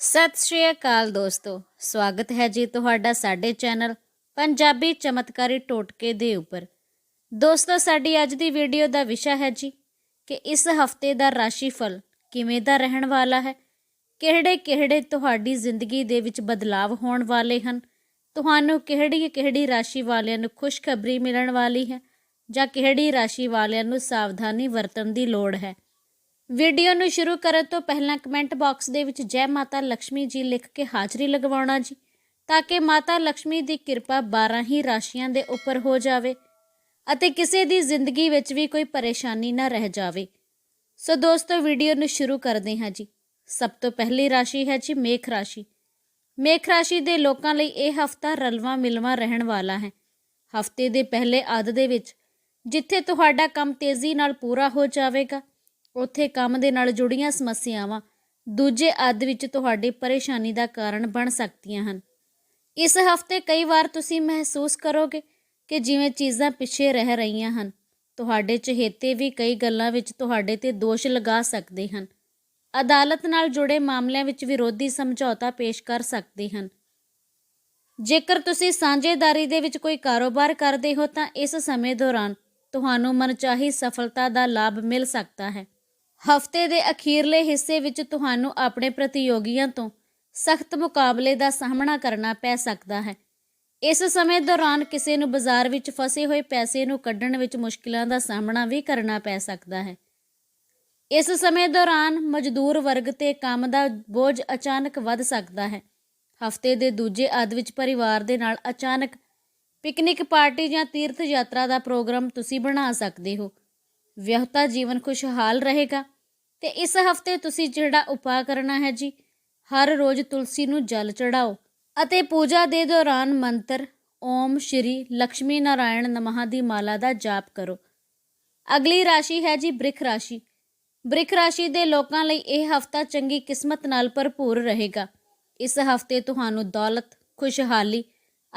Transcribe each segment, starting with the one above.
ਸਤਿ ਸ਼੍ਰੀ ਅਕਾਲ ਦੋਸਤੋ, ਸਵਾਗਤ ਹੈ ਜੀ ਤੁਹਾਡਾ ਸਾਡੇ ਚੈਨਲ ਪੰਜਾਬੀ ਚਮਤਕਾਰੀ ਟੋਟਕੇ ਦੇ ਉੱਪਰ। ਦੋਸਤੋ, ਸਾਡੀ ਅੱਜ ਦੀ ਵੀਡੀਓ ਦਾ ਵਿਸ਼ਾ ਹੈ ਜੀ ਕਿ ਇਸ ਹਫ਼ਤੇ ਦਾ ਰਾਸ਼ੀ ਫਲ ਕਿਵੇਂ ਦਾ ਰਹਿਣ ਵਾਲਾ ਹੈ ਕਿਹੜੇ ਕਿਹੜੇ ਤੁਹਾਡੀ ਜ਼ਿੰਦਗੀ ਦੇ ਵਿੱਚ ਬਦਲਾਵ ਹੋਣ ਵਾਲੇ ਹਨ, ਤੁਹਾਨੂੰ ਕਿਹੜੀ ਕਿਹੜੀ ਰਾਸ਼ੀ ਵਾਲਿਆਂ ਨੂੰ ਖੁਸ਼ਖਬਰੀ ਮਿਲਣ ਵਾਲੀ ਹੈ ਜਾਂ ਕਿਹੜੀ ਰਾਸ਼ੀ ਵਾਲਿਆਂ ਨੂੰ ਸਾਵਧਾਨੀ ਵਰਤਣ ਦੀ ਲੋੜ ਹੈ। ਵੀਡੀਓ ਨੂੰ ਸ਼ੁਰੂ ਕਰਨ ਤੋਂ ਪਹਿਲਾਂ ਕਮੈਂਟ ਬਾਕਸ ਦੇ ਵਿੱਚ ਜੈ ਮਾਤਾ ਲక్ష్ਮੀ ਜੀ ਲਿਖ ਕੇ ਹਾਜ਼ਰੀ ਲਗਵਾਉਣਾ ਜੀ, ਤਾਂ ਕਿ ਮਾਤਾ ਲక్ష్ਮੀ ਦੀ ਕਿਰਪਾ 12 ਹੀ ਰਾਸ਼ੀਆਂ ਦੇ ਉੱਪਰ ਹੋ ਜਾਵੇ ਅਤੇ ਕਿਸੇ ਦੀ ਜ਼ਿੰਦਗੀ ਵਿੱਚ ਵੀ ਕੋਈ ਪਰੇਸ਼ਾਨੀ ਨਾ ਰਹਿ ਜਾਵੇ। ਸੋ ਦੋਸਤੋ, ਵੀਡੀਓ ਨੂੰ ਸ਼ੁਰੂ ਕਰਦੇ ਹਾਂ ਜੀ। ਸਭ ਤੋਂ ਪਹਿਲੀ ਰਾਸ਼ੀ ਹੈ ਜੀ ਮੇਖ ਰਾਸ਼ੀ। ਮੇਖ ਰਾਸ਼ੀ ਦੇ ਲੋਕਾਂ ਲਈ ਇਹ ਹਫਤਾ ਰਲਵਾ ਮਿਲਵਾ ਰਹਿਣ ਵਾਲਾ ਹੈ। ਹਫ਼ਤੇ ਦੇ ਪਹਿਲੇ ਅੱਧ ਦੇ ਵਿੱਚ ਜਿੱਥੇ ਤੁਹਾਡਾ ਕੰਮ ਤੇਜ਼ੀ ਨਾਲ ਪੂਰਾ ਹੋ ਜਾਵੇਗਾ ਉੱਥੇ ਕੰਮ ਦੇ ਨਾਲ ਜੁੜੀਆਂ ਸਮੱਸਿਆਵਾਂ ਦੂਜੇ ਅੱਧ ਵਿੱਚ ਤੁਹਾਡੀ ਪਰੇਸ਼ਾਨੀ ਦਾ ਕਾਰਨ ਬਣ ਸਕਦੀਆਂ ਹਨ। ਇਸ ਹਫ਼ਤੇ ਕਈ ਵਾਰ ਤੁਸੀਂ ਮਹਿਸੂਸ ਕਰੋਗੇ ਕਿ ਜਿਵੇਂ ਚੀਜ਼ਾਂ ਪਿੱਛੇ ਰਹਿ ਰਹੀਆਂ ਹਨ, ਤੁਹਾਡੇ ਚਹੇਤੇ ਵੀ ਕਈ ਗੱਲਾਂ ਵਿੱਚ ਤੁਹਾਡੇ ਤੇ ਦੋਸ਼ ਲਗਾ ਸਕਦੇ ਹਨ। ਅਦਾਲਤ ਨਾਲ ਜੁੜੇ ਮਾਮਲਿਆਂ ਵਿੱਚ ਵਿਰੋਧੀ ਸਮਝੌਤਾ ਪੇਸ਼ ਕਰ ਸਕਦੇ ਹਨ। ਜੇਕਰ ਤੁਸੀਂ ਸਾਂਝੇਦਾਰੀ ਦੇ ਵਿੱਚ ਕੋਈ ਕਾਰੋਬਾਰ ਕਰਦੇ ਹੋ ਤਾਂ ਇਸ ਸਮੇਂ ਦੌਰਾਨ ਤੁਹਾਨੂੰ ਮਨਚਾਹੀ ਸਫਲਤਾ ਦਾ ਲਾਭ ਮਿਲ ਸਕਦਾ ਹੈ। ਹਫ਼ਤੇ ਦੇ ਅਖੀਰਲੇ ਹਿੱਸੇ ਵਿੱਚ ਤੁਹਾਨੂੰ ਆਪਣੇ ਪ੍ਰਤੀਯੋਗੀਆਂ ਤੋਂ ਸਖਤ ਮੁਕਾਬਲੇ ਦਾ ਸਾਹਮਣਾ ਕਰਨਾ ਪੈ ਸਕਦਾ ਹੈ। ਇਸ ਸਮੇਂ ਦੌਰਾਨ ਕਿਸੇ ਨੂੰ ਬਾਜ਼ਾਰ ਵਿੱਚ ਫਸੇ ਹੋਏ ਪੈਸੇ ਨੂੰ ਕੱਢਣ ਵਿੱਚ ਮੁਸ਼ਕਿਲਾਂ ਦਾ ਸਾਹਮਣਾ ਵੀ ਕਰਨਾ ਪੈ ਸਕਦਾ ਹੈ। ਇਸ ਸਮੇਂ ਦੌਰਾਨ ਮਜ਼ਦੂਰ ਵਰਗ ਤੇ ਕੰਮ ਦਾ ਬੋਝ ਅਚਾਨਕ ਵੱਧ ਸਕਦਾ ਹੈ। ਹਫ਼ਤੇ ਦੇ ਦੂਜੇ ਅੱਧ ਵਿੱਚ ਪਰਿਵਾਰ ਦੇ ਨਾਲ ਅਚਾਨਕ ਪਿਕਨਿਕ ਪਾਰਟੀ ਜਾਂ ਤੀਰਥ ਯਾਤਰਾ ਦਾ ਪ੍ਰੋਗਰਾਮ ਤੁਸੀਂ ਬਣਾ ਸਕਦੇ ਹੋ। ਵਿਆਹਤਾ ਜੀਵਨ ਖੁਸ਼ਹਾਲ ਰਹੇਗਾ। ਤੇ ਇਸ ਹਫ਼ਤੇ ਤੁਸੀਂ ਜਿਹੜਾ ਉਪਾਅ ਕਰਨਾ ਹੈ ਜੀ, ਹਰ ਰੋਜ਼ ਤੁਲਸੀ ਨੂੰ ਜਲ ਚੜਾਓ ਅਤੇ ਪੂਜਾ ਦੇ ਦੌਰਾਨ ਮੰਤਰ ਓਮ ਸ਼੍ਰੀ ਲక్ష్ਮੀ ਨਾਰਾਇਣ ਨਮಃ ਦੀ ਮਾਲਾ ਦਾ ਜਾਪ ਕਰੋ। ਅਗਲੀ ਰਾਸ਼ੀ ਹੈ ਜੀ ਬ੍ਰਿਖ ਰਾਸ਼ੀ। ਬ੍ਰਿਖ ਰਾਸ਼ੀ ਦੇ ਲੋਕਾਂ ਲਈ ਇਹ ਹਫਤਾ ਚੰਗੀ ਕਿਸਮਤ ਨਾਲ ਭਰਪੂਰ ਰਹੇਗਾ। ਇਸ ਹਫ਼ਤੇ ਤੁਹਾਨੂੰ ਦੌਲਤ, ਖੁਸ਼ਹਾਲੀ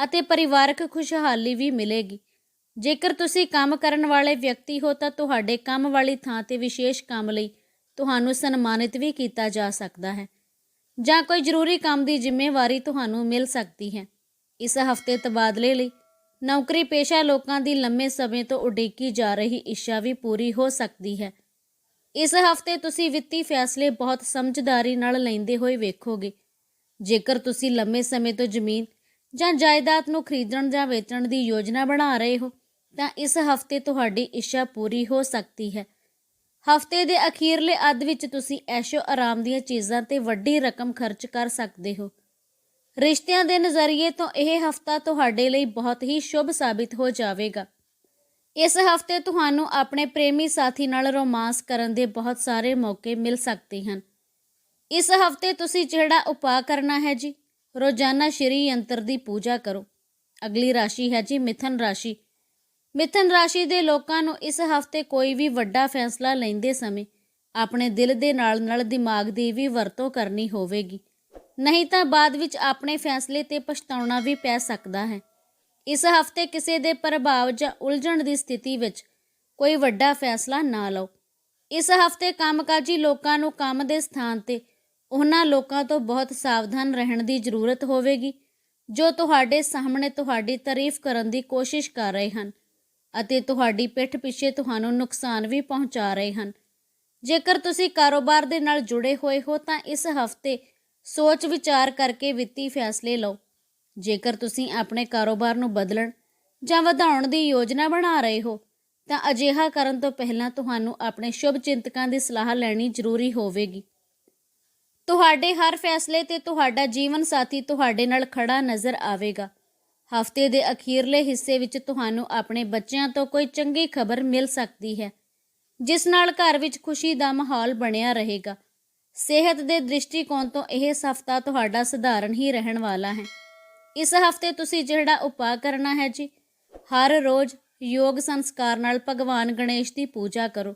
ਅਤੇ ਪਰਿਵਾਰਕ ਖੁਸ਼ਹਾਲੀ ਵੀ ਮਿਲੇਗੀ। ਜੇਕਰ ਤੁਸੀਂ ਕੰਮ ਕਰਨ ਵਾਲੇ ਵਿਅਕਤੀ ਹੋ ਤਾਂ ਤੁਹਾਡੇ ਕੰਮ ਵਾਲੀ ਥਾਂ ਤੇ ਵਿਸ਼ੇਸ਼ ਕੰਮ ਲਈ ਤੁਹਾਨੂੰ ਸਨਮਾਨਿਤ ਵੀ ਕੀਤਾ ਜਾ ਸਕਦਾ ਹੈ। ਜਾਂ ਕੋਈ ਜ਼ਰੂਰੀ ਕੰਮ ਦੀ ਜ਼ਿੰਮੇਵਾਰੀ ਤੁਹਾਨੂੰ ਮਿਲ ਸਕਦੀ ਹੈ। ਇਸ ਹਫ਼ਤੇ ਤਬਾਦਲੇ ਲਈ ਨੌਕਰੀ ਪੇਸ਼ਾ ਲੋਕਾਂ ਦੀ ਲੰਮੇ ਸਮੇਂ ਤੋਂ ਉਡੀਕੀ ਜਾ ਰਹੀ ਇੱਛਾ ਵੀ ਪੂਰੀ ਹੋ ਸਕਦੀ ਹੈ। ਇਸ ਹਫ਼ਤੇ ਤੁਸੀਂ ਵਿੱਤੀ ਫੈਸਲੇ ਬਹੁਤ ਸਮਝਦਾਰੀ ਨਾਲ ਲੈਂਦੇ ਹੋਏ ਵੇਖੋਗੇ। ਜੇਕਰ ਤੁਸੀਂ ਲੰਮੇ ਸਮੇਂ ਤੋਂ ਜ਼ਮੀਨ ਜਾਂ ਜਾਇਦਾਦ ਨੂੰ ਖਰੀਦਣ ਜਾਂ ਵੇਚਣ ਦੀ ਯੋਜਨਾ ਬਣਾ ਰਹੇ ਹੋ ਤਾਂ ਇਸ ਹਫ਼ਤੇ ਤੁਹਾਡੀ ਇੱਛਾ ਪੂਰੀ ਹੋ ਸਕਦੀ ਹੈ। ਹਫ਼ਤੇ ਦੇ ਅਖੀਰਲੇ ਅੱਧ ਵਿੱਚ ਤੁਸੀਂ ਐਸ਼ੋ ਆਰਾਮ ਦੀਆਂ ਚੀਜ਼ਾਂ ਤੇ ਵੱਡੀ ਰਕਮ ਖਰਚ ਕਰ ਸਕਦੇ ਹੋ। ਰਿਸ਼ਤਿਆਂ ਦੇ ਨਜ਼ਰੀਏ ਤੋਂ ਇਹ ਹਫਤਾ ਤੁਹਾਡੇ ਲਈ ਬਹੁਤ ਹੀ ਸ਼ੁਭ ਸਾਬਿਤ ਹੋ ਜਾਵੇਗਾ। ਇਸ ਹਫ਼ਤੇ ਤੁਹਾਨੂੰ ਆਪਣੇ ਪ੍ਰੇਮੀ ਸਾਥੀ ਨਾਲ ਰੋਮਾਂਸ ਕਰਨ ਦੇ ਬਹੁਤ ਸਾਰੇ ਮੌਕੇ ਮਿਲ ਸਕਦੇ ਹਨ। ਇਸ ਹਫ਼ਤੇ ਤੁਸੀਂ ਜਿਹੜਾ ਉਪਾਅ ਕਰਨਾ ਹੈ ਜੀ, ਰੋਜ਼ਾਨਾ ਸ਼੍ਰੀ ਯੰਤਰ ਦੀ ਪੂਜਾ ਕਰੋ। ਅਗਲੀ ਰਾਸ਼ੀ ਹੈ ਜੀ ਮਿਥਨ ਰਾਸ਼ੀ। ਮਿਥਨ ਰਾਸ਼ੀ ਦੇ ਲੋਕਾਂ ਨੂੰ ਇਸ ਹਫ਼ਤੇ ਕੋਈ ਵੀ ਵੱਡਾ ਫੈਸਲਾ ਲੈਂਦੇ ਸਮੇਂ ਆਪਣੇ ਦਿਲ ਦੇ ਨਾਲ ਨਾਲ ਦਿਮਾਗ ਦੀ ਵੀ ਵਰਤੋਂ ਕਰਨੀ ਹੋਵੇਗੀ। ਨਹੀਂ ਤਾਂ ਬਾਅਦ ਵਿੱਚ ਆਪਣੇ ਫੈਸਲੇ ਤੇ ਪਛਤਾਉਣਾ ਵੀ ਪੈ ਸਕਦਾ ਹੈ। ਇਸ ਹਫ਼ਤੇ ਕਿਸੇ ਦੇ ਪ੍ਰਭਾਵ ਜਾਂ ਉਲਝਣ ਦੀ ਸਥਿਤੀ ਵਿੱਚ ਕੋਈ ਵੱਡਾ ਫੈਸਲਾ ਨਾ ਲਓ। ਇਸ ਹਫ਼ਤੇ ਕੰਮਕਾਜੀ ਲੋਕਾਂ ਨੂੰ ਕੰਮ ਦੇ ਸਥਾਨ ਤੇ ਉਹਨਾਂ ਲੋਕਾਂ ਤੋਂ ਬਹੁਤ ਸਾਵਧਾਨ ਰਹਿਣ ਦੀ ਜ਼ਰੂਰਤ ਹੋਵੇਗੀ, ਜੋ ਤੁਹਾਡੇ ਸਾਹਮਣੇ ਤੁਹਾਡੀ ਤਾਰੀਫ ਕਰਨ ਦੀ ਕੋਸ਼ਿਸ਼ ਕਰ ਰਹੇ ਹਨ। ਅਤੇ ਤੁਹਾਡੀ ਪਿੱਠ ਪਿੱਛੇ ਤੁਹਾਨੂੰ ਨੁਕਸਾਨ ਵੀ ਪਹੁੰਚਾ ਰਹੇ ਹਨ। ਜੇਕਰ ਤੁਸੀਂ ਕਾਰੋਬਾਰ ਦੇ ਨਾਲ ਜੁੜੇ ਹੋਏ ਹੋ, ਤਾਂ ਇਸ ਹਫ਼ਤੇ ਸੋਚ ਵਿਚਾਰ ਕਰਕੇ ਵਿੱਤੀ ਫੈਸਲੇ ਲਓ। ਜੇਕਰ ਤੁਸੀਂ ਆਪਣੇ ਕਾਰੋਬਾਰ ਨੂੰ ਬਦਲਣ ਜਾਂ ਵਧਾਉਣ ਦੀ ਯੋਜਨਾ ਬਣਾ ਰਹੇ ਹੋ, ਤਾਂ ਅਜਿਹਾ ਕਰਨ ਤੋਂ ਪਹਿਲਾਂ ਤੁਹਾਨੂੰ ਆਪਣੇ ਸ਼ੁਭ ਚਿੰਤਕਾਂ ਦੀ ਸਲਾਹ ਲੈਣੀ ਜ਼ਰੂਰੀ ਹੋਵੇਗੀ। ਤੁਹਾਡੇ ਹਰ ਫੈਸਲੇ ਤੇ ਤੁਹਾਡਾ ਜੀਵਨ ਸਾਥੀ ਤੁਹਾਡੇ ਨਾਲ ਖੜਾ ਨਜ਼ਰ ਆਵੇਗਾ। ਹਫ਼ਤੇ ਦੇ ਅਖੀਰਲੇ ਹਿੱਸੇ ਵਿੱਚ ਤੁਹਾਨੂੰ ਆਪਣੇ ਬੱਚਿਆਂ ਤੋਂ ਕੋਈ ਚੰਗੀ ਖਬਰ ਮਿਲ ਸਕਦੀ ਹੈ, ਜਿਸ ਨਾਲ ਘਰ ਵਿੱਚ ਖੁਸ਼ੀ ਦਾ ਮਾਹੌਲ ਬਣਿਆ ਰਹੇਗਾ। ਸਿਹਤ ਦੇ ਦ੍ਰਿਸ਼ਟੀਕੋਣ ਤੋਂ ਇਹ ਹਫਤਾ ਤੁਹਾਡਾ ਸਧਾਰਨ ਹੀ ਰਹਿਣ ਵਾਲਾ ਹੈ। ਇਸ ਹਫ਼ਤੇ ਤੁਸੀਂ ਜਿਹੜਾ ਉਪਾਅ ਕਰਨਾ ਹੈ ਜੀ, ਹਰ ਰੋਜ਼ ਯੋਗ ਸੰਸਕਾਰ ਨਾਲ ਭਗਵਾਨ ਗਣੇਸ਼ ਦੀ ਪੂਜਾ ਕਰੋ।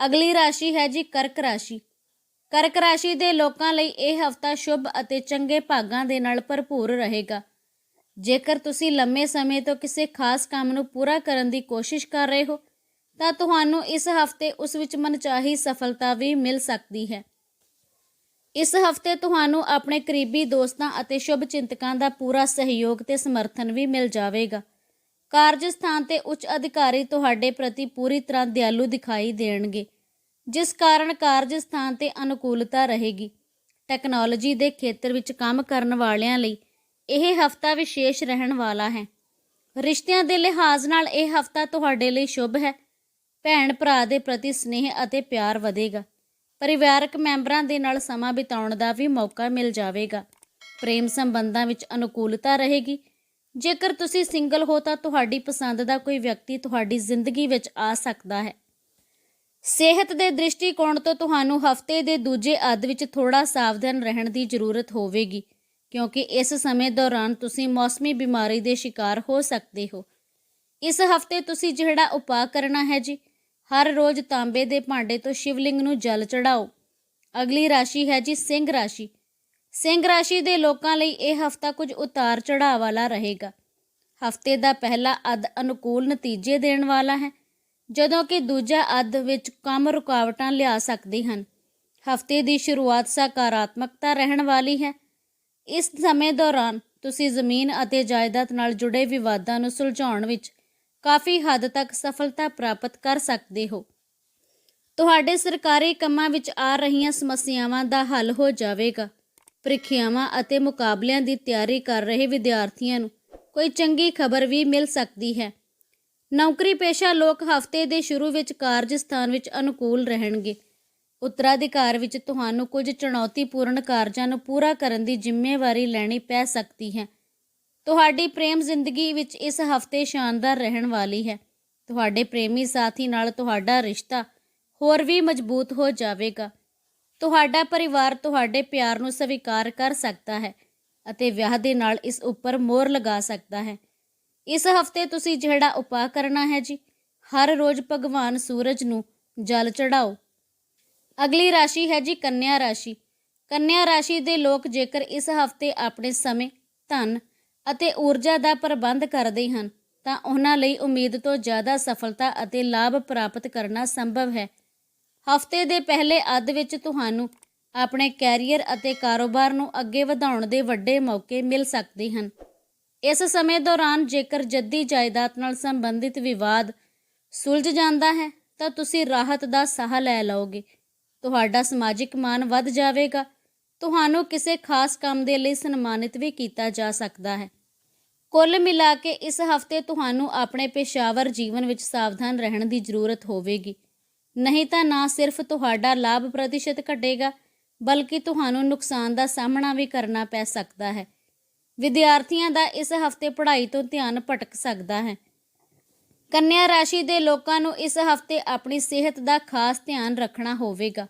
ਅਗਲੀ ਰਾਸ਼ੀ ਹੈ ਜੀ ਕਰਕ ਰਾਸ਼ੀ। ਕਰਕ ਰਾਸ਼ੀ ਦੇ ਲੋਕਾਂ ਲਈ ਇਹ ਹਫਤਾ ਸ਼ੁਭ ਅਤੇ ਚੰਗੇ ਭਾਗਾਂ ਦੇ ਨਾਲ ਭਰਪੂਰ ਰਹੇਗਾ। ਜੇਕਰ ਤੁਸੀਂ ਲੰਮੇ ਸਮੇਂ ਤੋਂ ਕਿਸੇ ਖਾਸ ਕੰਮ ਨੂੰ ਪੂਰਾ ਕਰਨ ਦੀ ਕੋਸ਼ਿਸ਼ ਕਰ ਰਹੇ ਹੋ, ਤਾਂ ਤੁਹਾਨੂੰ ਇਸ ਹਫ਼ਤੇ ਉਸ ਵਿੱਚ ਮਨਚਾਹੀ ਸਫਲਤਾ ਵੀ ਮਿਲ ਸਕਦੀ ਹੈ। ਇਸ ਹਫ਼ਤੇ ਤੁਹਾਨੂੰ ਆਪਣੇ ਕਰੀਬੀ ਦੋਸਤਾਂ ਅਤੇ ਸ਼ੁਭ ਚਿੰਤਕਾਂ ਦਾ ਪੂਰਾ ਸਹਿਯੋਗ ਤੇ ਸਮਰਥਨ ਵੀ ਮਿਲ ਜਾਵੇਗਾ। ਕਾਰਜ ਸਥਾਨ ਤੇ ਉੱਚ ਅਧਿਕਾਰੀ ਤੁਹਾਡੇ ਪ੍ਰਤੀ ਪੂਰੀ ਤਰ੍ਹਾਂ ਦਿਆਲੂ ਦਿਖਾਈ ਦੇਣਗੇ, ਜਿਸ ਕਾਰਨ ਕਾਰਜ ਸਥਾਨ ਤੇ ਅਨੁਕੂਲਤਾ ਰਹੇਗੀ। ਟੈਕਨੋਲੋਜੀ ਦੇ ਖੇਤਰ ਵਿੱਚ ਕੰਮ ਕਰਨ ਵਾਲਿਆਂ ਲਈ ਇਹ ਹਫਤਾ ਵਿਸ਼ੇਸ਼ ਰਹਿਣ ਵਾਲਾ ਹੈ। ਰਿਸ਼ਤਿਆਂ ਦੇ ਲਿਹਾਜ਼ ਨਾਲ ਇਹ ਹਫਤਾ ਤੁਹਾਡੇ ਲਈ ਸ਼ੁਭ ਹੈ। ਭੈਣ ਭਰਾ ਦੇ ਪ੍ਰਤੀ ਸਨੇਹ ਅਤੇ ਪਿਆਰ ਵਧੇਗਾ। ਪਰਿਵਾਰਕ ਮੈਂਬਰਾਂ ਦੇ ਨਾਲ ਸਮਾਂ ਬਿਤਾਉਣ ਦਾ ਵੀ ਮੌਕਾ ਮਿਲ ਜਾਵੇਗਾ। ਪ੍ਰੇਮ ਸੰਬੰਧਾਂ ਵਿੱਚ ਅਨੁਕੂਲਤਾ ਰਹੇਗੀ। ਜੇਕਰ ਤੁਸੀਂ ਸਿੰਗਲ ਹੋ ਤਾਂ ਤੁਹਾਡੀ ਪਸੰਦ ਦਾ ਕੋਈ ਵਿਅਕਤੀ ਤੁਹਾਡੀ ਜ਼ਿੰਦਗੀ ਵਿੱਚ ਆ ਸਕਦਾ ਹੈ। ਸਿਹਤ ਦੇ ਦ੍ਰਿਸ਼ਟੀਕੋਣ ਤੋਂ ਤੁਹਾਨੂੰ ਹਫ਼ਤੇ ਦੇ ਦੂਜੇ ਅੱਧ ਵਿੱਚ ਥੋੜਾ ਸਾਵਧਾਨ ਰਹਿਣ ਦੀ ਜ਼ਰੂਰਤ ਹੋਵੇਗੀ। ਕਿਉਂਕਿ ਇਸ ਸਮੇਂ ਦੌਰਾਨ ਤੁਸੀਂ ਮੌਸਮੀ ਬਿਮਾਰੀ ਦੇ ਸ਼ਿਕਾਰ ਹੋ ਸਕਦੇ ਹੋ। ਇਸ ਹਫ਼ਤੇ ਤੁਸੀਂ ਜਿਹੜਾ ਉਪਾਅ ਕਰਨਾ ਹੈ ਜੀ, ਹਰ ਰੋਜ਼ ਤਾਂਬੇ ਦੇ ਭਾਂਡੇ ਤੋਂ ਸ਼ਿਵਲਿੰਗ ਨੂੰ ਜਲ ਚੜਾਓ। ਅਗਲੀ ਰਾਸ਼ੀ ਹੈ ਜੀ ਸਿੰਘ ਰਾਸ਼ੀ। ਸਿੰਘ ਰਾਸ਼ੀ ਦੇ ਲੋਕਾਂ ਲਈ ਇਹ ਹਫਤਾ ਕੁਝ ਉਤਾਰ ਚੜਾਅ ਵਾਲਾ ਰਹੇਗਾ। ਹਫ਼ਤੇ ਦਾ ਪਹਿਲਾ ਅੱਧ ਅਨੁਕੂਲ ਨਤੀਜੇ ਦੇਣ ਵਾਲਾ ਹੈ, ਜਦੋਂ ਕਿ ਦੂਜਾ ਅੱਧ ਵਿੱਚ ਕੰਮ ਰੁਕਾਵਟਾਂ ਲਿਆ ਸਕਦੇ ਹਨ। ਹਫ਼ਤੇ ਦੀ ਸ਼ੁਰੂਆਤ ਸਕਾਰਾਤਮਕਤਾ ਰਹਿਣ ਵਾਲੀ ਹੈ ਇਸ ਸਮੇਂ ਦੌਰਾਨ ਤੁਸੀਂ ਜ਼ਮੀਨ ਅਤੇ ਜਾਇਦਾਦ ਨਾਲ ਜੁੜੇ ਵਿਵਾਦਾਂ ਨੂੰ ਸੁਲਝਾਉਣ ਵਿੱਚ ਕਾਫੀ ਹੱਦ ਤੱਕ ਸਫਲਤਾ ਪ੍ਰਾਪਤ ਕਰ ਸਕਦੇ ਹੋ। ਤੁਹਾਡੇ ਸਰਕਾਰੀ ਕੰਮਾਂ ਵਿੱਚ ਆ ਰਹੀਆਂ ਸਮੱਸਿਆਵਾਂ ਦਾ ਹੱਲ ਹੋ ਜਾਵੇਗਾ। ਪ੍ਰੀਖਿਆਵਾਂ ਅਤੇ ਮੁਕਾਬਲਿਆਂ ਦੀ ਤਿਆਰੀ ਕਰ ਰਹੇ ਵਿਦਿਆਰਥੀਆਂ ਨੂੰ ਕੋਈ ਚੰਗੀ ਖਬਰ ਵੀ ਮਿਲ ਸਕਦੀ ਹੈ। ਨੌਕਰੀ ਪੇਸ਼ਾ ਲੋਕ ਹਫ਼ਤੇ ਦੇ ਸ਼ੁਰੂ ਵਿੱਚ ਕਾਰਜ ਸਥਾਨ ਵਿੱਚ ਅਨੁਕੂਲ ਰਹਿਣਗੇ। ਉੱਤਰਾਧਿਕਾਰ ਵਿੱਚ ਤੁਹਾਨੂੰ ਕੁਝ ਚੁਣੌਤੀਪੂਰਨ ਕਾਰਜਾਂ ਨੂੰ ਪੂਰਾ ਕਰਨ ਦੀ ਜ਼ਿੰਮੇਵਾਰੀ ਲੈਣੀ ਪੈ ਸਕਦੀ ਹੈ। ਤੁਹਾਡੀ ਪ੍ਰੇਮ ਜ਼ਿੰਦਗੀ ਵਿੱਚ ਇਸ ਹਫ਼ਤੇ ਸ਼ਾਨਦਾਰ ਰਹਿਣ ਵਾਲੀ ਹੈ। ਤੁਹਾਡੇ ਪ੍ਰੇਮੀ ਸਾਥੀ ਨਾਲ ਤੁਹਾਡਾ ਰਿਸ਼ਤਾ ਹੋਰ ਵੀ ਮਜ਼ਬੂਤ ਹੋ ਜਾਵੇਗਾ। ਤੁਹਾਡਾ ਪਰਿਵਾਰ ਤੁਹਾਡੇ ਪਿਆਰ ਨੂੰ ਸਵੀਕਾਰ ਕਰ ਸਕਦਾ ਹੈ ਅਤੇ ਵਿਆਹ ਦੇ ਨਾਲ ਇਸ ਉੱਪਰ ਮੋਹਰ ਲਗਾ ਸਕਦਾ ਹੈ। ਇਸ ਹਫ਼ਤੇ ਤੁਸੀਂ ਜਿਹੜਾ ਉਪਾਅ ਕਰਨਾ ਹੈ ਜੀ, ਹਰ ਰੋਜ਼ ਭਗਵਾਨ ਸੂਰਜ ਨੂੰ ਜਲ ਚੜਾਓ ਅਗਲੀ ਰਾਸ਼ੀ ਹੈ ਜੀ ਕੰਨਿਆ ਰਾਸ਼ੀ। ਕੰਨਿਆ ਰਾਸ਼ੀ ਦੇ ਲੋਕ ਜੇਕਰ ਇਸ ਹਫ਼ਤੇ ਆਪਣੇ ਸਮੇਂ, ਧਨ ਅਤੇ ਊਰਜਾ ਦਾ ਪ੍ਰਬੰਧ ਕਰਦੇ ਹਨ, ਤਾਂ ਉਹਨਾਂ ਲਈ ਉਮੀਦ ਤੋਂ ਜ਼ਿਆਦਾ ਸਫਲਤਾ ਅਤੇ ਲਾਭ ਪ੍ਰਾਪਤ ਕਰਨਾ ਸੰਭਵ ਹੈ। ਹਫ਼ਤੇ ਦੇ ਪਹਿਲੇ ਅੱਧ ਵਿੱਚ ਤੁਹਾਨੂੰ ਆਪਣੇ ਕੈਰੀਅਰ ਅਤੇ ਕਾਰੋਬਾਰ ਨੂੰ ਅੱਗੇ ਵਧਾਉਣ ਦੇ ਵੱਡੇ ਮੌਕੇ ਮਿਲ ਸਕਦੇ ਹਨ। ਇਸ ਸਮੇਂ ਦੌਰਾਨ ਜੇਕਰ ਜੱਦੀ ਜਾਇਦਾਦ ਨਾਲ ਸੰਬੰਧਿਤ ਵਿਵਾਦ ਸੁਲਝ ਜਾਂਦਾ ਹੈ, ਤਾਂ ਤੁਸੀਂ ਰਾਹਤ ਦਾ ਸਾਹ ਲੈ ਲਓਗੇ। ਤੁਹਾਡਾ ਸਮਾਜਿਕ ਮਾਨ ਵੱਧ ਜਾਵੇਗਾ। ਤੁਹਾਨੂੰ ਕਿਸੇ ਖਾਸ ਕੰਮ ਦੇ ਲਈ ਸਨਮਾਨਿਤ ਵੀ ਕੀਤਾ ਜਾ ਸਕਦਾ ਹੈ। ਕੁੱਲ ਮਿਲਾ ਕੇ ਇਸ ਹਫ਼ਤੇ ਤੁਹਾਨੂੰ ਆਪਣੇ ਪੇਸ਼ਾਵਰ ਜੀਵਨ ਵਿੱਚ ਸਾਵਧਾਨ ਰਹਿਣ ਦੀ ਜ਼ਰੂਰਤ ਹੋਵੇਗੀ। ਨਹੀਂ ਤਾਂ ਨਾ ਸਿਰਫ ਤੁਹਾਡਾ ਲਾਭ ਪ੍ਰਤੀਸ਼ਤ ਘਟੇਗਾ, ਬਲਕਿ ਤੁਹਾਨੂੰ ਨੁਕਸਾਨ ਦਾ ਸਾਹਮਣਾ ਵੀ ਕਰਨਾ ਪੈ ਸਕਦਾ ਹੈ। ਵਿਦਿਆਰਥੀਆਂ ਦਾ ਇਸ ਹਫ਼ਤੇ ਪੜ੍ਹਾਈ ਤੋਂ ਧਿਆਨ ਭਟਕ ਸਕਦਾ ਹੈ। ਕੰਨਿਆ ਰਾਸ਼ੀ ਦੇ ਲੋਕਾਂ ਨੂੰ ਇਸ ਹਫ਼ਤੇ ਆਪਣੀ ਸਿਹਤ ਦਾ ਖਾਸ ਧਿਆਨ ਰੱਖਣਾ ਹੋਵੇਗਾ।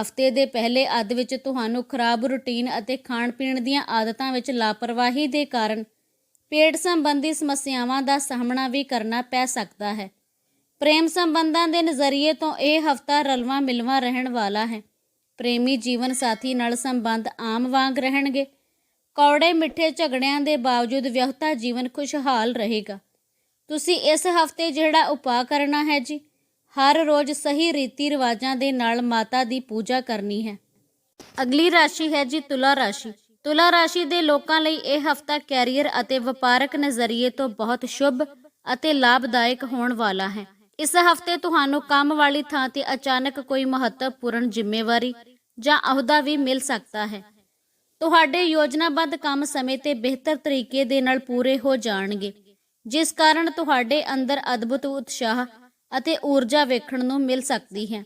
ਹਫ਼ਤੇ ਦੇ ਪਹਿਲੇ ਅੱਧ ਵਿੱਚ ਤੁਹਾਨੂੰ ਖਰਾਬ ਰੁਟੀਨ ਅਤੇ ਖਾਣ-ਪੀਣ ਦੀਆਂ ਆਦਤਾਂ ਵਿੱਚ ਲਾਪਰਵਾਹੀ ਦੇ ਕਾਰਨ ਪੇਟ ਸੰਬੰਧੀ ਸਮੱਸਿਆਵਾਂ ਦਾ ਸਾਹਮਣਾ ਵੀ ਕਰਨਾ ਪੈ ਸਕਦਾ ਹੈ। ਪ੍ਰੇਮ ਸੰਬੰਧਾਂ ਦੇ ਨਜ਼ਰੀਏ ਤੋਂ ਇਹ ਹਫਤਾ ਰਲਵਾ ਮਿਲਵਾ ਰਹਿਣ ਵਾਲਾ ਹੈ। ਪ੍ਰੇਮੀ ਜੀਵਨ ਸਾਥੀ ਨਾਲ ਸੰਬੰਧ ਆਮ ਵਾਂਗ ਰਹਿਣਗੇ। ਕੌੜੇ ਮਿੱਠੇ ਝਗੜਿਆਂ ਦੇ ਬਾਵਜੂਦ ਵਿਆਹਤਾ ਜੀਵਨ ਖੁਸ਼ਹਾਲ ਰਹੇਗਾ। ਤੁਸੀਂ ਇਸ ਹਫ਼ਤੇ ਜਿਹੜਾ ਉਪਾਅ ਕਰਨਾ ਹੈ ਜੀ, ਹਰ ਰੋਜ਼ ਸਹੀ ਰੀਤੀ ਰਿਵਾਜਾਂ ਦੇ ਨਾਲ ਮਾਤਾ ਦੀ ਪੂਜਾ ਕਰਨੀ ਹੈ। ਅਗਲੀ ਰਾਸ਼ੀ ਹੈ ਜੀ ਤੁਲਾ ਰਾਸ਼ੀ। ਤੁਲਾ ਰਾਸ਼ੀ ਦੇ ਲੋਕਾਂ ਲਈ ਇਹ ਹਫਤਾ ਕੈਰੀਅਰ ਅਤੇ ਵਪਾਰਕ ਨਜ਼ਰੀਏ ਤੋਂ ਬਹੁਤ ਸ਼ੁਭ ਅਤੇ ਲਾਭਦਾਇਕ ਹੋਣ ਵਾਲਾ ਹੈ। ਇਸ ਹਫ਼ਤੇ ਤੁਹਾਨੂੰ ਕੰਮ ਵਾਲੀ ਥਾਂ ਤੇ ਅਚਾਨਕ ਕੋਈ ਮਹੱਤਵਪੂਰਨ ਜ਼ਿੰਮੇਵਾਰੀ ਜਾਂ ਅਹੁਦਾ ਵੀ ਮਿਲ ਸਕਦਾ ਹੈ। ਤੁਹਾਡੇ ਯੋਜਨਾਬੱਧ ਕੰਮ ਸਮੇਂ ਤੇ ਬਿਹਤਰ ਤਰੀਕੇ ਦੇ ਨਾਲ ਪੂਰੇ ਹੋ ਜਾਣਗੇ। ਜਿਸ ਕਾਰਨ ਤੁਹਾਡੇ ਅੰਦਰ ਅਦਭੁਤ ਉਤਸ਼ਾਹ ਅਤੇ ਊਰਜਾ ਵੇਖਣ ਨੂੰ ਮਿਲ ਸਕਦੀ ਹੈ।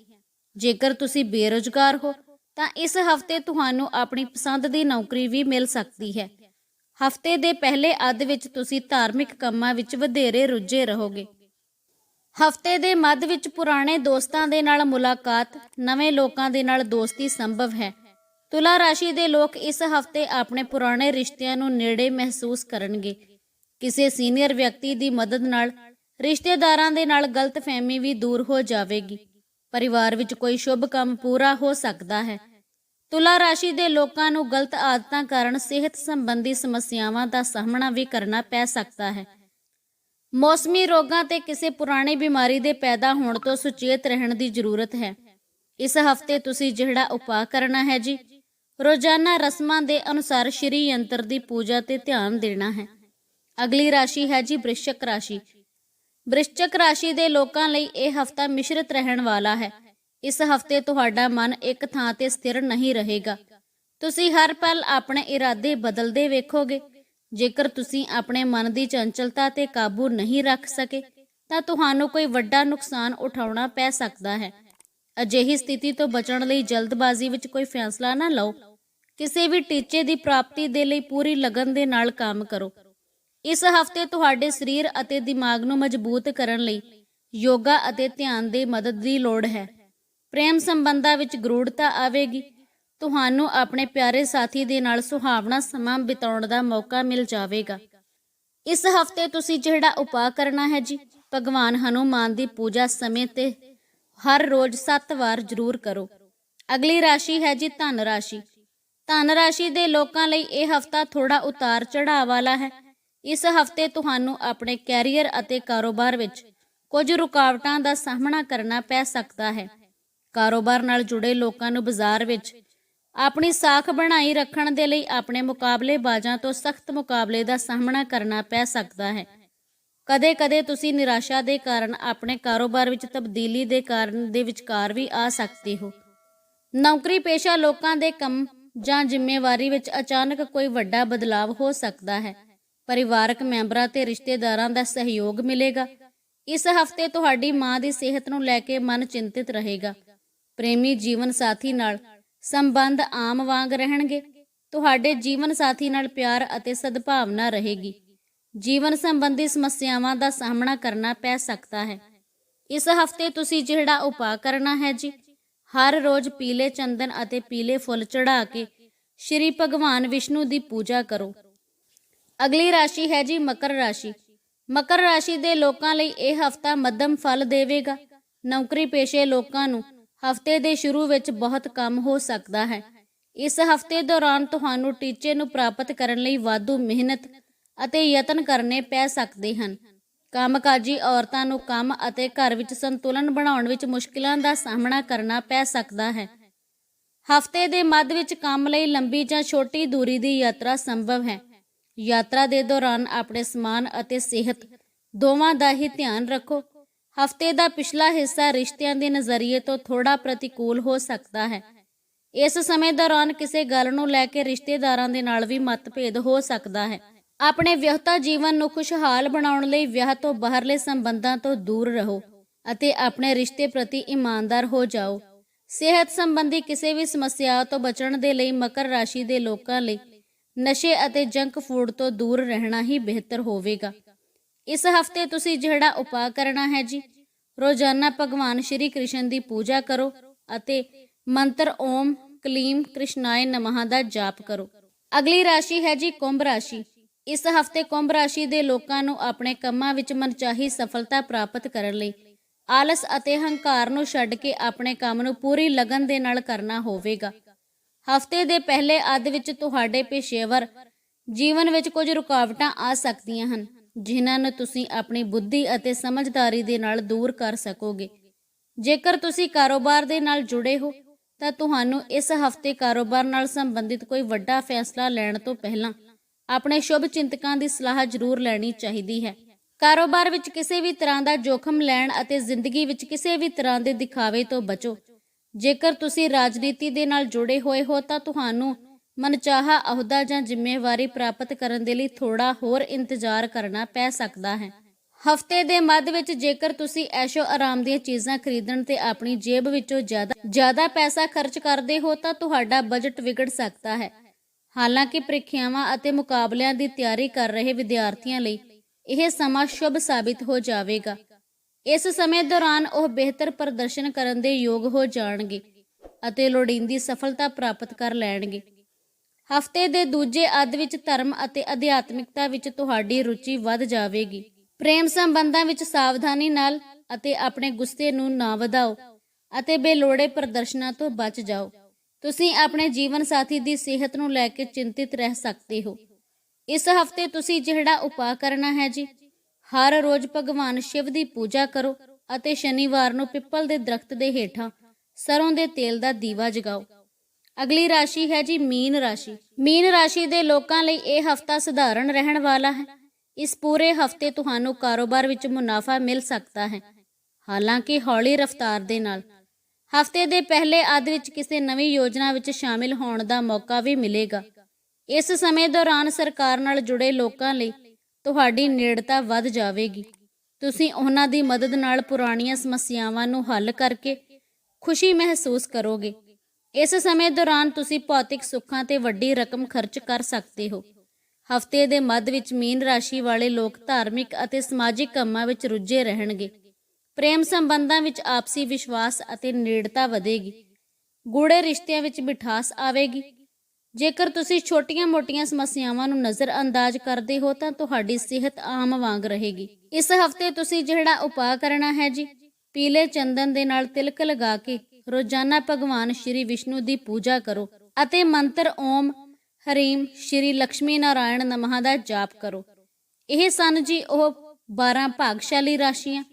ਜੇਕਰ ਤੁਸੀਂ ਬੇਰੁਜ਼ਗਾਰ ਹੋ, ਤਾਂ ਇਸ ਹਫ਼ਤੇ ਤੁਹਾਨੂੰ ਆਪਣੀ ਪਸੰਦ ਦੀ ਨੌਕਰੀ ਵੀ ਮਿਲ ਸਕਦੀ ਹੈ। ਹਫ਼ਤੇ ਦੇ ਪਹਿਲੇ ਅੱਧ ਵਿੱਚ ਤੁਸੀਂ ਧਾਰਮਿਕ ਕੰਮਾਂ ਵਿੱਚ ਵਧੇਰੇ ਰੁੱਝੇ ਰਹੋਗੇ। ਹਫ਼ਤੇ ਦੇ ਮੱਧ ਵਿੱਚ ਪੁਰਾਣੇ ਦੋਸਤਾਂ ਦੇ ਨਾਲ ਮੁਲਾਕਾਤ, ਨਵੇਂ ਲੋਕਾਂ ਦੇ ਨਾਲ ਦੋਸਤੀ ਸੰਭਵ ਹੈ। ਤੁਲਾ ਰਾਸ਼ੀ ਦੇ ਲੋਕ ਇਸ ਹਫ਼ਤੇ ਆਪਣੇ ਪੁਰਾਣੇ ਰਿਸ਼ਤਿਆਂ ਨੂੰ ਨੇੜੇ ਮਹਿਸੂਸ ਕਰਨਗੇ। ਕਿਸੇ ਸੀਨੀਅਰ ਵਿਅਕਤੀ ਦੀ ਮਦਦ ਨਾਲ ਰਿਸ਼ਤੇਦਾਰਾਂ ਦੇ ਨਾਲ ਗਲਤਫਹਿਮੀ ਵੀ ਦੂਰ ਹੋ ਜਾਵੇਗੀ। ਪਰਿਵਾਰ ਵਿੱਚ ਕੋਈ ਸ਼ੁਭ ਕੰਮ ਪੂਰਾ ਹੋ ਸਕਦਾ ਹੈ। ਤੁਲਾ ਰਾਸ਼ੀ ਦੇ ਲੋਕਾਂ ਨੂੰ ਗਲਤ ਆਦਤਾਂ ਕਾਰਨ ਸਿਹਤ ਸੰਬੰਧੀ ਸਮੱਸਿਆਵਾਂ ਦਾ ਸਾਹਮਣਾ ਵੀ ਕਰਨਾ ਪੈ ਸਕਦਾ ਹੈ। ਮੌਸਮੀ ਰੋਗਾਂ ਤੇ ਕਿਸੇ ਪੁਰਾਣੀ ਬਿਮਾਰੀ ਦੇ ਪੈਦਾ ਹੋਣ ਤੋਂ ਸੁਚੇਤ ਰਹਿਣ ਦੀ ਜ਼ਰੂਰਤ ਹੈ। ਇਸ ਹਫ਼ਤੇ ਤੁਸੀਂ ਜਿਹੜਾ ਉਪਾਅ ਕਰਨਾ ਹੈ ਜੀ, ਰੋਜ਼ਾਨਾ ਰਸਮਾਂ ਦੇ ਅਨੁਸਾਰ ਸ਼੍ਰੀ ਯੰਤਰ ਦੀ ਪੂਜਾ ਤੇ ਧਿਆਨ ਦੇਣਾ ਹੈ। ਅਗਲੀ ਰਾਸ਼ੀ ਹੈ ਜੀ ਬ੍ਰਿਸ਼ਚਕ ਰਾਸ਼ੀ। ਬ੍ਰਿਸ਼ਚਕ ਰਾਸ਼ੀ ਦੇ ਲੋਕਾਂ ਲਈ ਇਹ ਹਫਤਾ ਮਿਸ਼ਰਤ ਰਹਿਣ ਵਾਲਾ ਹੈ। ਇਸ ਹਫ਼ਤੇ ਤੁਹਾਡਾ ਮਨ ਇੱਕ ਥਾਂ ਤੇ ਸਥਿਰ ਨਹੀਂ ਰਹੇਗਾ। ਤੁਸੀਂ ਹਰ ਪਲ ਆਪਣੇ ਇਰਾਦੇ ਬਦਲਦੇ ਵੇਖੋਗੇ। ਜੇਕਰ ਤੁਸੀਂ ਆਪਣੇ ਮਨ ਦੀ ਚੰਚਲਤਾ ਤੇ ਕਾਬੂ ਨਹੀਂ ਰੱਖ ਸਕੇ, ਤਾਂ ਤੁਹਾਨੂੰ ਕੋਈ ਵੱਡਾ ਨੁਕਸਾਨ ਉਠਾਉਣਾ ਪੈ ਸਕਦਾ ਹੈ। ਅਜਿਹੀ ਸਥਿਤੀ ਤੋਂ ਬਚਣ ਲਈ ਜਲਦਬਾਜ਼ੀ ਵਿੱਚ ਕੋਈ ਫੈਸਲਾ ਨਾ ਲਓ। ਕਿਸੇ ਵੀ ਟੀਚੇ ਦੀ ਪ੍ਰਾਪਤੀ ਦੇ ਲਈ ਪੂਰੀ ਲਗਨ ਦੇ ਨਾਲ ਕੰਮ ਕਰੋ। ਇਸ ਹਫ਼ਤੇ ਤੁਹਾਡੇ ਸਰੀਰ ਅਤੇ ਦਿਮਾਗ ਨੂੰ ਮਜ਼ਬੂਤ ਕਰਨ ਲਈ ਯੋਗਾ ਅਤੇ ਧਿਆਨ ਦੀ ਮਦਦ ਦੀ ਲੋੜ ਹੈ। ਪ੍ਰੇਮ ਸੰਬੰਧਾਂ ਵਿੱਚ ਗਰੂੜਤਾ ਆਵੇਗੀ। ਤੁਹਾਨੂੰ ਆਪਣੇ ਪਿਆਰੇ ਸਾਥੀ ਦੇ ਨਾਲ ਸੁਹਾਵਣਾ ਸਮਾਂ ਬਿਤਾਉਣ ਦਾ ਮੌਕਾ ਮਿਲ ਜਾਵੇਗਾ। ਇਸ ਹਫ਼ਤੇ ਤੁਸੀਂ ਜਿਹੜਾ ਉਪਾਅ ਕਰਨਾ ਹੈ ਜੀ, ਭਗਵਾਨ ਹਨੂਮਾਨ ਦੀ ਪੂਜਾ ਸਮੇਂ ਤੇ ਹਰ ਰੋਜ਼ 7 ਵਾਰ ਜ਼ਰੂਰ ਕਰੋ। ਅਗਲੀ ਰਾਸ਼ੀ ਹੈ ਜੀ ਧਨ ਰਾਸ਼ੀ। ਧਨ ਰਾਸ਼ੀ ਦੇ ਲੋਕਾਂ ਲਈ ਇਹ ਹਫਤਾ ਥੋੜਾ ਉਤਾਰ ਚੜਾਅ ਵਾਲਾ ਹੈ। ਇਸ ਹਫ਼ਤੇ ਤੁਹਾਨੂੰ ਆਪਣੇ ਕੈਰੀਅਰ ਅਤੇ ਕਾਰੋਬਾਰ ਵਿੱਚ ਕੁਝ ਰੁਕਾਵਟਾਂ ਦਾ ਸਾਹਮਣਾ ਕਰਨਾ ਪੈ ਸਕਦਾ ਹੈ। ਕਾਰੋਬਾਰ ਨਾਲ ਜੁੜੇ ਲੋਕਾਂ ਨੂੰ ਬਾਜ਼ਾਰ ਵਿੱਚ ਆਪਣੀ ਸਾਖ ਬਣਾਈ ਰੱਖਣ ਦੇ ਲਈ ਆਪਣੇ ਮੁਕਾਬਲੇਬਾਜ਼ਾਂ ਤੋਂ ਸਖਤ ਮੁਕਾਬਲੇ ਦਾ ਸਾਹਮਣਾ ਕਰਨਾ ਪੈ ਸਕਦਾ ਹੈ। ਕਦੇ-ਕਦੇ ਤੁਸੀਂ ਨਿਰਾਸ਼ਾ ਦੇ ਕਾਰਨ ਆਪਣੇ ਕਾਰੋਬਾਰ ਵਿੱਚ ਤਬਦੀਲੀ ਦੇ ਕਾਰਨ ਦੇ ਵਿਚਕਾਰ ਵੀ ਆ ਸਕਦੇ ਹੋ। ਨੌਕਰੀ ਪੇਸ਼ਾ ਲੋਕਾਂ ਦੇ ਕੰਮ ਜਾਂ ਜ਼ਿੰਮੇਵਾਰੀ ਵਿੱਚ ਅਚਾਨਕ ਕੋਈ ਵੱਡਾ ਬਦਲਾਅ ਹੋ ਸਕਦਾ ਹੈ। ਪਰਿਵਾਰਕ ਮੈਂਬਰਾਂ ਤੇ ਰਿਸ਼ਤੇਦਾਰਾਂ ਦਾ ਸਹਿਯੋਗ ਮਿਲੇਗਾ। ਇਸ ਹਫ਼ਤੇ ਤੁਹਾਡੀ ਮਾਂ ਦੀ ਸਿਹਤ ਨੂੰ ਲੈ ਕੇ ਮਨ ਚਿੰਤਿਤ ਰਹੇਗਾ। ਪ੍ਰੇਮੀ ਜੀਵਨ ਸਾਥੀ ਨਾਲ ਸੰਬੰਧ ਆਮ ਵਾਂਗ ਰਹਿਣਗੇ। ਤੁਹਾਡੇ ਜੀਵਨ ਸਾਥੀ ਨਾਲ ਪਿਆਰ ਅਤੇ ਸਦਭਾਵਨਾ ਰਹੇਗੀ। ਜੀਵਨ ਸੰਬੰਧੀ ਸਮੱਸਿਆਵਾਂ ਦਾ ਸਾਹਮਣਾ ਕਰਨਾ ਪੈ ਸਕਦਾ ਹੈ। ਇਸ ਹਫ਼ਤੇ ਤੁਸੀਂ ਜਿਹੜਾ ਉਪਾਅ ਕਰਨਾ ਹੈ ਜੀ, ਹਰ ਰੋਜ਼ ਪੀਲੇ ਚੰਦਨ ਅਤੇ ਪੀਲੇ ਫੁੱਲ ਚੜਾ ਕੇ ਸ਼੍ਰੀ ਭਗਵਾਨ ਵਿਸ਼ਨੂੰ ਦੀ ਪੂਜਾ ਕਰੋ। ਅਗਲੀ ਰਾਸ਼ੀ ਹੈ ਜੀ ਮਕਰ ਰਾਸ਼ੀ। ਮਕਰ ਰਾਸ਼ੀ ਦੇ ਲੋਕਾਂ ਲਈ ਇਹ ਹਫਤਾ ਮੱਧਮ ਫਲ ਦੇਵੇਗਾ। ਨੌਕਰੀ ਪੇਸ਼ੇ ਲੋਕਾਂ ਨੂੰ ਹਫ਼ਤੇ ਦੇ ਸ਼ੁਰੂ ਵਿੱਚ ਬਹੁਤ ਕੰਮ ਹੋ ਸਕਦਾ ਹੈ। ਇਸ ਹਫ਼ਤੇ ਦੌਰਾਨ ਤੁਹਾਨੂੰ ਟੀਚੇ ਨੂੰ ਪ੍ਰਾਪਤ ਕਰਨ ਲਈ ਵਾਧੂ ਮਿਹਨਤ ਅਤੇ ਯਤਨ ਕਰਨੇ ਪੈ ਸਕਦੇ ਹਨ। ਕੰਮਕਾਜੀ ਔਰਤਾਂ ਨੂੰ ਕੰਮ ਅਤੇ ਘਰ ਵਿੱਚ ਸੰਤੁਲਨ ਬਣਾਉਣ ਵਿੱਚ ਮੁਸ਼ਕਿਲਾਂ ਦਾ ਸਾਹਮਣਾ ਕਰਨਾ ਪੈ ਸਕਦਾ ਹੈ। ਹਫ਼ਤੇ ਦੇ ਮੱਧ ਵਿੱਚ ਕੰਮ ਲਈ ਲੰਬੀ ਜਾਂ ਛੋਟੀ ਦੂਰੀ ਦੀ ਯਾਤਰਾ ਸੰਭਵ ਹੈ। ਯਾਤਰਾ ਦੇ ਦੌਰਾਨ ਆਪਣੇ ਸਮਾਨ ਅਤੇ ਸਿਹਤ ਦੋਵਾਂ ਦਾ ਹੀ ਧਿਆਨ ਰੱਖੋ। ਹਫ਼ਤੇ ਦਾ ਪਿਛਲਾ ਹਿੱਸਾ ਰਿਸ਼ਤਿਆਂ ਦੇ ਨਜ਼ਰੀਏ ਤੋਂ ਥੋੜਾ ਪ੍ਰਤੀਕੂਲ ਹੋ ਸਕਦਾ ਹੈ। ਇਸ ਸਮੇਂ ਦੌਰਾਨ ਕਿਸੇ ਗੱਲ ਨੂੰ ਲੈ ਕੇ ਰਿਸ਼ਤੇਦਾਰਾਂ ਦੇ ਨਾਲ ਵੀ ਮਤਭੇਦ ਹੋ ਸਕਦਾ ਹੈ। ਆਪਣੇ ਵਿਆਹਤਾ ਜੀਵਨ ਨੂੰ ਖੁਸ਼ਹਾਲ ਬਣਾਉਣ ਲਈ ਵਿਆਹ ਤੋਂ ਬਾਹਰਲੇ ਸੰਬੰਧਾਂ ਤੋਂ ਦੂਰ ਰਹੋ ਅਤੇ ਆਪਣੇ ਰਿਸ਼ਤੇ ਪ੍ਰਤੀ ਇਮਾਨਦਾਰ ਹੋ ਜਾਓ। ਸਿਹਤ ਸੰਬੰਧੀ ਕਿਸੇ ਵੀ ਸਮੱਸਿਆ ਤੋਂ ਬਚਣ ਦੇ ਲਈ ਮਕਰ ਰਾਸ਼ੀ ਦੇ ਲੋਕਾਂ ਲਈ ਨਸ਼ੇ ਅਤੇ ਜੰਕ ਫੂਡ ਤੋਂ ਦੂਰ ਰਹਿਣਾ ਹੀ ਬਿਹਤਰ ਹੋਵੇਗਾ। ਇਸ ਹਫ਼ਤੇ ਤੁਸੀਂ ਜਿਹੜਾ ਉਪਾਅ ਕਰਨਾ ਹੈ ਜੀ, ਰੋਜ਼ਾਨਾ ਭਗਵਾਨ ਸ਼੍ਰੀ ਕ੍ਰਿਸ਼ਨ ਦੀ ਪੂਜਾ ਕਰੋ ਅਤੇ ਮੰਤਰ ਓਮ ਕਲੀਮ ਕ੍ਰਿਸ਼ਨਾਏ ਨਮಃ ਦਾ ਜਾਪ ਕਰੋ। ਅਗਲੀ ਰਾਸ਼ੀ ਹੈ ਜੀ ਕੁੰਭ ਰਾਸ਼ੀ। ਇਸ ਹਫ਼ਤੇ ਕੁੰਭ ਰਾਸ਼ੀ ਦੇ ਲੋਕਾਂ ਨੂੰ ਆਪਣੇ ਕੰਮਾਂ ਵਿੱਚ ਮਨਚਾਹੀ ਸਫਲਤਾ ਪ੍ਰਾਪਤ ਕਰਨ ਲਈ ਆਲਸ ਅਤੇ ਹੰਕਾਰ ਨੂੰ ਛੱਡ ਕੇ ਆਪਣੇ ਕੰਮ ਨੂੰ ਪੂਰੀ ਲਗਨ ਦੇ ਨਾਲ ਕਰਨਾ ਹੋਵੇਗਾ। ਹਫ਼ਤੇ ਦੇ ਪਹਿਲੇ ਅੱਧ ਵਿੱਚ ਤੁਹਾਡੇ ਪੇਸ਼ੇਵਰ ਜੀਵਨ ਵਿੱਚ ਕੁਝ ਰੁਕਾਵਟਾਂ ਆ ਸਕਦੀਆਂ ਹਨ, ਜਿਨ੍ਹਾਂ ਨੂੰ ਤੁਸੀਂ ਆਪਣੀ ਬੁੱਧੀ ਅਤੇ ਸਮਝਦਾਰੀ ਦੇ ਨਾਲ ਦੂਰ ਕਰ ਸਕੋਗੇ। ਜੇਕਰ ਤੁਸੀਂ ਕਾਰੋਬਾਰ ਦੇ ਨਾਲ ਜੁੜੇ ਹੋ, ਤਾਂ ਤੁਹਾਨੂੰ ਇਸ ਹਫ਼ਤੇ ਕਾਰੋਬਾਰ ਨਾਲ ਸੰਬੰਧਿਤ ਕੋਈ ਵੱਡਾ ਫੈਸਲਾ ਲੈਣ ਤੋਂ ਪਹਿਲਾਂ ਆਪਣੇ ਸ਼ੁਭ ਚਿੰਤਕਾਂ ਦੀ ਸਲਾਹ ਜ਼ਰੂਰ ਲੈਣੀ ਚਾਹੀਦੀ ਹੈ। ਕਾਰੋਬਾਰ ਵਿੱਚ ਕਿਸੇ ਵੀ ਤਰ੍ਹਾਂ ਦਾ ਜੋਖਮ ਲੈਣ ਅਤੇ ਜ਼ਿੰਦਗੀ ਵਿੱਚ ਕਿਸੇ ਵੀ ਤਰ੍ਹਾਂ ਦੇ ਦਿਖਾਵੇ ਤੋਂ ਬਚੋ। ਜੇਕਰ ਤੁਸੀਂ ਰਾਜਨੀਤੀ ਦੇ ਨਾਲ ਜੁੜੇ ਹੋਏ ਹੋ ਤਾਂ ਤੁਹਾਨੂੰ ਮਨਚਾਹਾ, ਅਹੁਦਾ ਜਾਂ ਜ਼ਿੰਮੇਵਾਰੀ ਪ੍ਰਾਪਤ ਕਰਨ ਦੇ ਲਈ ਥੋੜਾ ਹੋਰ ਇੰਤਜ਼ਾਰ ਕਰਨਾ ਪੈ ਸਕਦਾ ਹੈ। ਹਫ਼ਤੇ ਦੇ ਮੱਧ ਵਿੱਚ ਜੇਕਰ ਤੁਸੀਂ ਐਸ਼ੋ ਆਰਾਮ ਦੀਆਂ ਚੀਜ਼ਾਂ ਖਰੀਦਣ ਤੇ ਆਪਣੀ ਜੇਬ ਵਿੱਚੋਂ ਜ਼ਿਆਦਾ ਜ਼ਿਆਦਾ ਪੈਸਾ ਖਰਚ ਕਰਦੇ ਹੋ ਤਾਂ ਤੁਹਾਡਾ ਬਜਟ ਵਿਗੜ ਸਕਦਾ ਹੈ। ਹਾਲਾਂਕਿ ਪ੍ਰੀਖਿਆਵਾਂ ਅਤੇ ਮੁਕਾਬਲਿਆਂ ਦੀ ਤਿਆਰੀ ਕਰ ਰਹੇ ਵਿਦਿਆਰਥੀਆਂ ਲਈ ਇਹ ਸਮਾਂ ਸ਼ੁਭ ਸਾਬਿਤ ਹੋ ਜਾਵੇਗਾ। ਇਸ ਸਮੇਂ ਦੌਰਾਨ ਉਹ ਬਿਹਤਰ ਪ੍ਰਦਰਸ਼ਨ ਕਰਨ ਦੇ ਯੋਗ ਹੋ ਜਾਣਗੇ ਅਤੇ ਲੋੜੀਂਦੀ ਸਫਲਤਾ ਪ੍ਰਾਪਤ ਕਰ ਲੈਣਗੇ। ਹਫ਼ਤੇ ਦੇ ਦੂਜੇ ਅੱਧ ਵਿੱਚ ਧਰਮ ਅਤੇ ਅਧਿਆਤਮਿਕਤਾ ਵਿੱਚ ਤੁਹਾਡੀ ਰੁਚੀ ਵੱਧ ਜਾਵੇਗੀ। ਪ੍ਰੇਮ ਸੰਬੰਧਾਂ ਵਿੱਚ ਸਾਵਧਾਨੀ ਨਾਲ ਅਤੇ ਆਪਣੇ ਗੁੱਸੇ ਨੂੰ ਨਾ ਵਧਾਓ ਅਤੇ ਬੇਲੋੜੇ ਪ੍ਰਦਰਸ਼ਨਾਂ ਤੋਂ ਬਚ ਜਾਓ। ਤੁਸੀਂ ਆਪਣੇ ਜੀਵਨ ਸਾਥੀ ਦੀ ਸਿਹਤ ਨੂੰ ਲੈ ਕੇ ਚਿੰਤਿਤ ਰਹਿ ਸਕਦੇ ਹੋ। ਇਸ ਹਫ਼ਤੇ ਤੁਸੀਂ ਜਿਹੜਾ ਉਪਾਅ ਕਰਨਾ ਹੈ ਜੀ ਹਰ ਰੋਜ਼ ਭਗਵਾਨ ਸ਼ਿਵ ਦੀ ਪੂਜਾ ਕਰੋ ਅਤੇ ਸ਼ਨੀਵਾਰ ਨੂੰ ਪਿੱਪਲ ਦੇ ਦਰਖਤ ਦੇ ਹੇਠਾਂ ਸਰੋਂ ਦੇ ਤੇਲ ਦਾ ਦੀਵਾ ਜਗਾਓ। ਅਗਲੀ ਰਾਸ਼ੀ ਹੈ ਜੀ ਮੀਨ ਰਾਸ਼ੀ। ਮੀਨ ਰਾਸ਼ੀ ਦੇ ਲੋਕਾਂ ਲਈ ਇਹ ਹਫਤਾ ਸਧਾਰਨ ਰਹਿਣ ਵਾਲਾ ਹੈ। ਇਸ ਪੂਰੇ ਹਫ਼ਤੇ ਤੁਹਾਨੂੰ ਕਾਰੋਬਾਰ ਵਿੱਚ ਮੁਨਾਫਾ ਮਿਲ ਸਕਦਾ ਹੈ। ਹਾਲਾਂਕਿ ਹੌਲੀ ਰਫ਼ਤਾਰ ਦੇ ਨਾਲ। ਹਫ਼ਤੇ ਦੇ ਪਹਿਲੇ ਅੱਧ ਵਿੱਚ ਕਿਸੇ ਨਵੀਂ ਯੋਜਨਾ ਵਿੱਚ ਸ਼ਾਮਿਲ ਹੋਣ ਦਾ ਮੌਕਾ ਵੀ ਮਿਲੇਗਾ। ਇਸ ਸਮੇਂ ਦੌਰਾਨ ਸਰਕਾਰ ਨਾਲ ਜੁੜੇ ਲੋਕਾਂ ਲਈ ਤੁਹਾਡੀ ਨੇੜਤਾ ਵੱਧ ਜਾਵੇਗੀ। ਤੁਸੀਂ ਉਹਨਾਂ ਦੀ ਮਦਦ ਨਾਲ ਪੁਰਾਣੀਆਂ ਸਮੱਸਿਆਵਾਂ ਨੂੰ ਹੱਲ ਕਰਕੇ ਖੁਸ਼ੀ ਮਹਿਸੂਸ ਕਰੋਗੇ। ਇਸ ਸਮੇਂ ਦੌਰਾਨ ਤੁਸੀਂ ਭੌਤਿਕ ਸੁੱਖਾਂ ਤੇ ਵੱਡੀ ਰਕਮ ਖਰਚ ਕਰ ਸਕਦੇ ਹੋ। ਹਫ਼ਤੇ ਦੇ ਮੱਧ ਵਿੱਚ ਮੀਨ ਰਾਸ਼ੀ ਵਾਲੇ ਲੋਕ ਧਾਰਮਿਕ ਅਤੇ ਸਮਾਜਿਕ ਕੰਮਾਂ ਵਿੱਚ ਰੁੱਝੇ ਰਹਿਣਗੇ। ਪ੍ਰੇਮ ਸੰਬੰਧਾਂ ਵਿੱਚ ਆਪਸੀ ਵਿਸ਼ਵਾਸ ਅਤੇ ਨੇੜਤਾ ਵਧੇਗੀ। ਗੂੜੇ ਰਿਸ਼ਤਿਆਂ ਵਿੱਚ ਮਿਠਾਸ ਆਵੇਗੀ। ਜੇਕਰ ਤੁਸੀਂ ਛੋਟੀਆਂ-ਮੋਟੀਆਂ ਸਮੱਸਿਆਵਾਂ ਨੂੰ ਨਜ਼ਰਅੰਦਾਜ਼ ਕਰਦੇ ਹੋ, ਤਾਂ ਤੁਹਾਡੀ ਸਿਹਤ ਆਮ ਵਾਂਗ ਰਹੇਗੀ। ਇਸ ਹਫ਼ਤੇ ਤੁਸੀਂ ਜਿਹੜਾ ਉਪਾਅ ਕਰਨਾ ਹੈ ਜੀ, ਪੀਲੇ ਚੰਦਨ ਦੇ ਨਾਲ ਤਿਲਕ ਲਗਾ ਕੇ ਰੋਜ਼ਾਨਾ ਭਗਵਾਨ ਸ਼੍ਰੀ ਵਿਸ਼ਨੂੰ ਦੀ ਪੂਜਾ ਕਰੋ ਅਤੇ ਮੰਤਰ ਓਮ ਹਰੀਮ ਸ਼੍ਰੀ ਲక్ష్ਮੀ ਨਾਰਾਇਣ ਨਮಃ ਦਾ ਜਾਪ ਕਰੋ। ਇਹ ਸਨ ਜੀ ਉਹ 12 ਭਾਗਸ਼ਾਲੀ ਰਾਸ਼ੀਆਂ,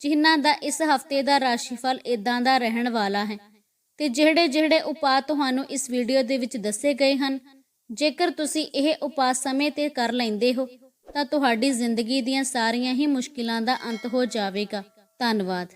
ਜਿਨ੍ਹਾਂ ਦਾ ਇਸ ਹਫ਼ਤੇ ਦਾ ਰਾਸ਼ੀਫਲ ਇਦਾਂ ਦਾ ਰਹਿਣ ਵਾਲਾ ਹੈ। ਤੇ ਜਿਹੜੇ ਜਿਹੜੇ ਉਪਾਅ ਤੁਹਾਨੂੰ ਇਸ ਵੀਡੀਓ ਦੇ ਵਿੱਚ ਦੱਸੇ ਗਏ ਹਨ, ਜੇਕਰ ਤੁਸੀਂ ਇਹ ਉਪਾਅ ਸਮੇਂ ਤੇ ਕਰ ਲੈਂਦੇ ਹੋ, ਤਾਂ ਤੁਹਾਡੀ ਜ਼ਿੰਦਗੀ ਦੀਆਂ ਸਾਰੀਆਂ ਹੀ ਮੁਸ਼ਕਿਲਾਂ ਦਾ ਅੰਤ ਹੋ ਜਾਵੇਗਾ। ਧੰਨਵਾਦ।